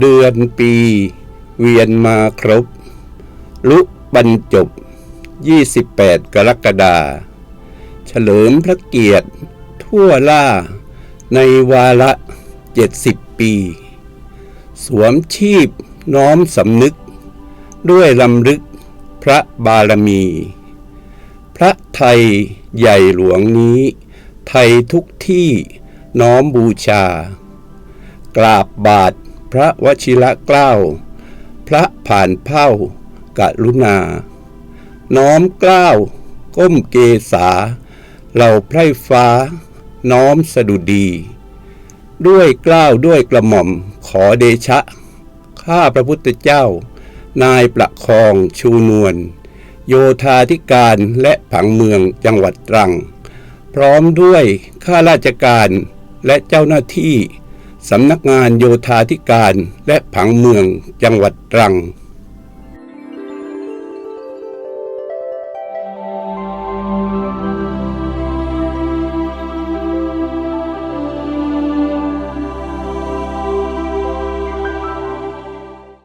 เดือนปี เวียนมาครบ ลุบรรจบ 28 กรกฎาเฉลิมพระเกียรติ ทั่วล่า ในวาระ 70 ปี สวมชีพน้อมสำนึก ด้วยลำลึกพระบารมี พระไทยใหญ่หลวงนี้ ไทยทุกที่น้อมบูชา กราบบาท พระวชิระเกล้า พระผ่านเผ่ากรุณา น้อมเกล้า ก้มเกษาเหล่าไพร่ฟ้า น้อมสดุดี ด้วยเกล้าด้วยกระหม่อมขอเดชะ ข้าพระพุทธเจ้า นายประคองชูนวล โยธาธิการและผังเมืองจังหวัดตรัง พร้อมด้วยข้าราชการและเจ้าหน้าที่ สำนักงานโยธาธิการและผังเมืองจังหวัดตรัง